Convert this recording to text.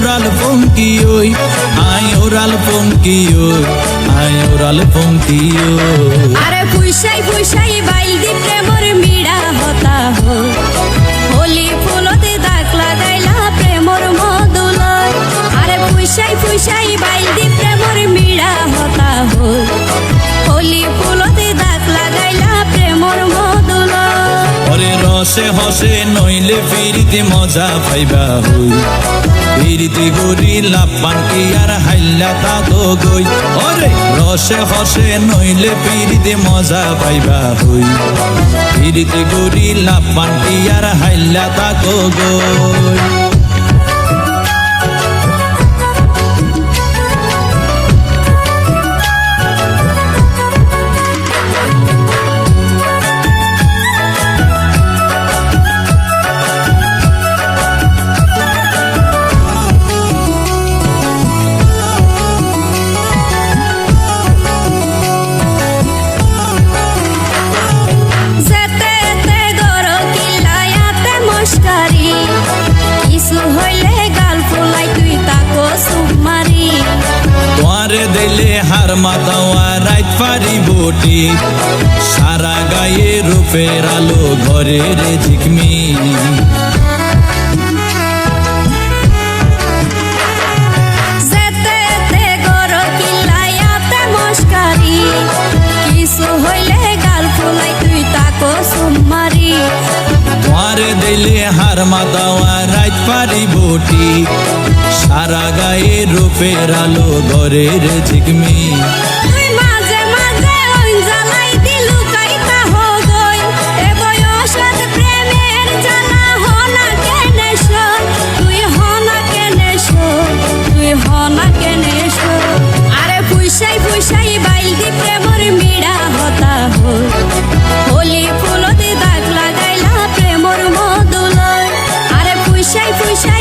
Oral পঙ্কি ওই আয় oral পঙ্কি ওই আয় ওরাল পঙ্কি ওই। আরে পুইসাই পুইসাই বাইল দিতে প্রেমর রসে হসে নইলে ফিরিতে মজা পাইবা হই। ফিরিতে গরি লাপান কি আর হাইলা তা তো গই ওরে রসে হসে নইলে ফিরিতে মজা পাইবা হই। ফিরিতে গরি লাপান কি আর হাইলা তা তো গই মাতাওয়া রাইত পারি বটি। সারা গায়ে রূপের আলো ঘরের ঝিকমি তোয়ারে হার মাতাওয়া রাইত পারি বটি। সারা গায়ে রূপের আলো ঘরের ঝিকমি puxar e puxar